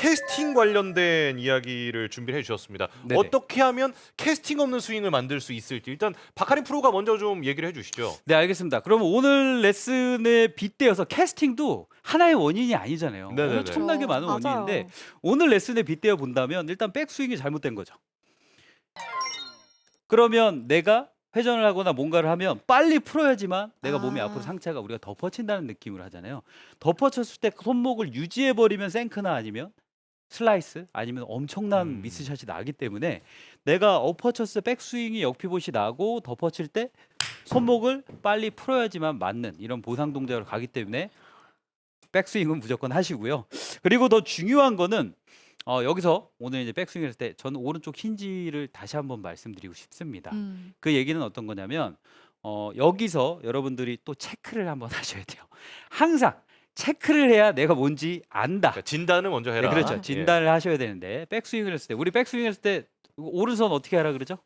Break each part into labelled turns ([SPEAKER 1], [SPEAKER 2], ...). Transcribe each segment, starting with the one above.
[SPEAKER 1] 캐스팅 관련된 이야기를 준비를 해주셨습니다.
[SPEAKER 2] 네네.
[SPEAKER 1] 어떻게 하면 캐스팅 없는 스윙을 만들 수 있을지 일단 박하린 프로가 먼저 좀 얘기를 해주시죠.
[SPEAKER 2] 네, 알겠습니다. 그럼 오늘 레슨에 빗대어서 캐스팅도 하나의 원인이 아니잖아요.
[SPEAKER 1] 네네네.
[SPEAKER 2] 엄청나게 많은
[SPEAKER 3] 맞아요.
[SPEAKER 2] 원인인데 오늘 레슨에 빗대어 본다면 일단 백스윙이 잘못된 거죠. 그러면 내가 회전을 하거나 뭔가를 하면 빨리 풀어야지만 내가 몸이
[SPEAKER 3] 아.
[SPEAKER 2] 앞으로 상체가 우리가 덮어친다는 느낌을 하잖아요. 덮어쳤을 때 손목을 유지해 버리면 생크나 아니면 슬라이스 아니면 엄청난
[SPEAKER 1] 음.
[SPEAKER 2] 미스샷이 나기 때문에 내가 어퍼처스 백스윙이 역피봇이 나고 덮어칠 때 손목을 빨리 풀어야지만 맞는 이런 보상 동작으로 가기 때문에 백스윙은 무조건 하시고요. 그리고 더 중요한 거는 어, 여기서 오늘 이제 백스윙 했을 때 저는 오른쪽 힌지를 다시 한번 말씀드리고 싶습니다.
[SPEAKER 3] 음.
[SPEAKER 2] 그 얘기는 어떤 거냐면 어, 여기서 여러분들이 또 체크를 한번 하셔야 돼요. 항상 체크를 해야 내가 뭔지 안다.
[SPEAKER 1] 그러니까 진단을 먼저
[SPEAKER 2] 네,
[SPEAKER 1] 해라.
[SPEAKER 2] 그렇죠.
[SPEAKER 1] 예.
[SPEAKER 2] 진단을 하셔야 되는데 백스윙을 했을 때 우리 백스윙 했을 때 오른손 어떻게 하라 그러죠?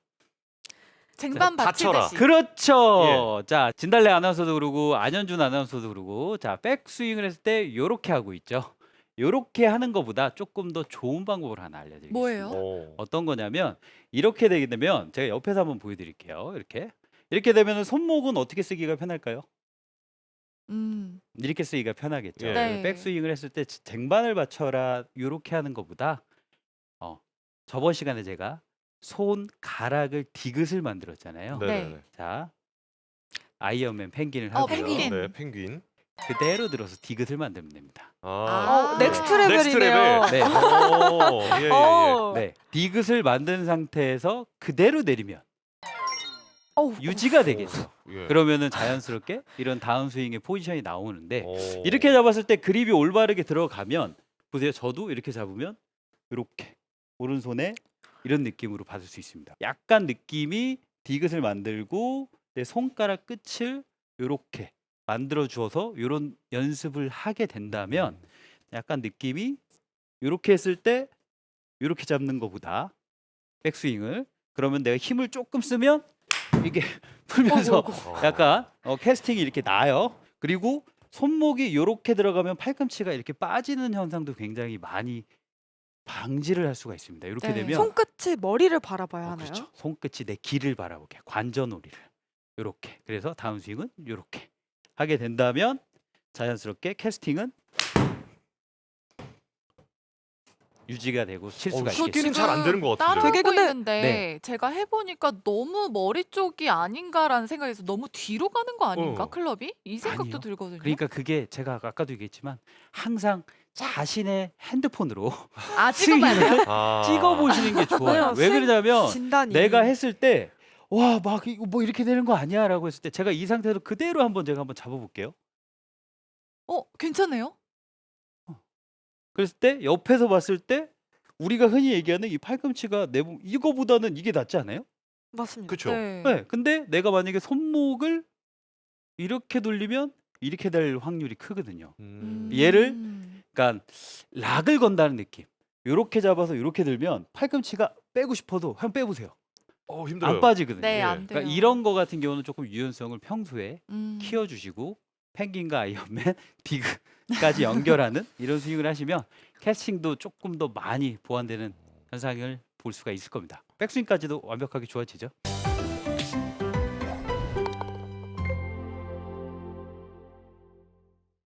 [SPEAKER 3] 쟁반
[SPEAKER 1] 받쳐라.
[SPEAKER 3] 받치듯이.
[SPEAKER 2] 그렇죠. 자, 진달래 아나운서도 그러고 안현준 아나운서도 그러고 자, 백스윙을 했을 때 요렇게 하고 있죠. 요렇게 하는 것보다 조금 더 좋은 방법을 하나 알려드리겠습니다.
[SPEAKER 3] 뭐예요?
[SPEAKER 1] 오.
[SPEAKER 2] 어떤 거냐면 이렇게 되게 되면 제가 옆에서 한번 보여드릴게요. 이렇게 이렇게 되면 손목은 어떻게 쓰기가 편할까요?
[SPEAKER 3] 음.
[SPEAKER 2] 이렇게 쓰기가 편하겠죠.
[SPEAKER 1] 예.
[SPEAKER 3] 네.
[SPEAKER 2] 백스윙을 했을 때 쟁반을 받쳐라 이렇게 하는 것보다 어, 저번 시간에 제가 손 가락을 디귿을 만들었잖아요.
[SPEAKER 1] 네.
[SPEAKER 3] 네.
[SPEAKER 2] 자 아이언맨 펭귄을
[SPEAKER 3] 어,
[SPEAKER 2] 하고요.
[SPEAKER 3] 펭귄.
[SPEAKER 1] 네, 펭귄.
[SPEAKER 2] 그대로 들어서 디귿을 만들면 됩니다.
[SPEAKER 1] 아,
[SPEAKER 3] 아,
[SPEAKER 4] 어, 넥스트
[SPEAKER 1] 네.
[SPEAKER 4] 레벨이네요.
[SPEAKER 1] 넥스트
[SPEAKER 2] 네.
[SPEAKER 1] 오, 예, 예, 예.
[SPEAKER 4] 어.
[SPEAKER 2] 네, 디귿을 만든 상태에서 그대로 내리면
[SPEAKER 4] 어우,
[SPEAKER 2] 유지가 되겠죠.
[SPEAKER 1] 예.
[SPEAKER 2] 그러면은 자연스럽게 이런 다운 스윙의 포지션이 나오는데
[SPEAKER 1] 오.
[SPEAKER 2] 이렇게 잡았을 때 그립이 올바르게 들어가면 보세요. 저도 이렇게 잡으면 이렇게 오른손에 이런 느낌으로 받을 수 있습니다. 약간 느낌이 디귿을 만들고 내 손가락 끝을 이렇게 만들어 주어서 이런 연습을 하게 된다면 약간 느낌이 이렇게 했을 때 이렇게 잡는 것보다 백스윙을 그러면 내가 힘을 조금 쓰면 이게 풀면서
[SPEAKER 1] 어.
[SPEAKER 2] 약간 어, 캐스팅이 이렇게 나요. 그리고 손목이 이렇게 들어가면 팔꿈치가 이렇게 빠지는 현상도 굉장히 많이 방지를 할 수가 있습니다. 이렇게
[SPEAKER 3] 네.
[SPEAKER 2] 되면
[SPEAKER 4] 손끝이 머리를 바라봐야
[SPEAKER 2] 어,
[SPEAKER 4] 하나요?
[SPEAKER 2] 그렇죠. 손끝이 내 길을 바라보게 관전오리를 이렇게 그래서 다운 스윙은 이렇게 하게 된다면 자연스럽게 캐스팅은 유지가 되고 칠
[SPEAKER 1] 어,
[SPEAKER 2] 수가 있겠죠.
[SPEAKER 1] 슈팅은 잘안 되는 것.
[SPEAKER 3] 따라하고
[SPEAKER 4] 되게 근데-
[SPEAKER 3] 있는데
[SPEAKER 2] 네.
[SPEAKER 3] 제가 해보니까 너무 머리 쪽이 아닌가라는 생각에서 너무 뒤로 가는 거 아닌가
[SPEAKER 1] 어.
[SPEAKER 3] 클럽이? 이 생각도
[SPEAKER 2] 아니요.
[SPEAKER 3] 들거든요.
[SPEAKER 2] 그러니까 그게 제가 아까도 얘기했지만 항상 자신의 핸드폰으로
[SPEAKER 3] 아 찍어봐야 돼요?
[SPEAKER 1] 아.
[SPEAKER 2] 찍어 보시는 게
[SPEAKER 4] 좋아요.
[SPEAKER 2] 왜
[SPEAKER 4] 스윙
[SPEAKER 2] 그러냐면
[SPEAKER 4] 진단이
[SPEAKER 2] 내가 했을 때 와 막 이거 뭐 이렇게 되는 거 아니야라고 했을 때 제가 이 상태로 그대로 한번 제가 한번 잡아 볼게요.
[SPEAKER 3] 어 괜찮네요?
[SPEAKER 2] 그랬을 때 옆에서 봤을 때 우리가 흔히 얘기하는 이 팔꿈치가 내 몸 이거보다는 이게 낫지 않아요?
[SPEAKER 4] 맞습니다.
[SPEAKER 1] 그렇죠.
[SPEAKER 3] 네.
[SPEAKER 2] 네. 근데 내가 만약에 손목을 이렇게 돌리면 이렇게 될 확률이 크거든요.
[SPEAKER 1] 음.
[SPEAKER 2] 얘를
[SPEAKER 3] 음.
[SPEAKER 2] 그러니까 락을 건다는 느낌. 요렇게 잡아서 요렇게 들면 팔꿈치가 빼고 싶어도 한번 빼보세요.
[SPEAKER 1] 어, 힘들어요.
[SPEAKER 2] 안 빠지거든요.
[SPEAKER 3] 네,
[SPEAKER 1] 예.
[SPEAKER 3] 안 돼요.
[SPEAKER 2] 그러니까 이런 거 같은 경우는 조금 유연성을 평소에
[SPEAKER 3] 음.
[SPEAKER 2] 키워주시고 펭귄과 아이언맨 디그 까지 연결하는 이런 스윙을 하시면 캐스팅도 조금 더 많이 보완되는 현상을 볼 수가 있을 겁니다. 백스윙까지도 완벽하게 좋아지죠.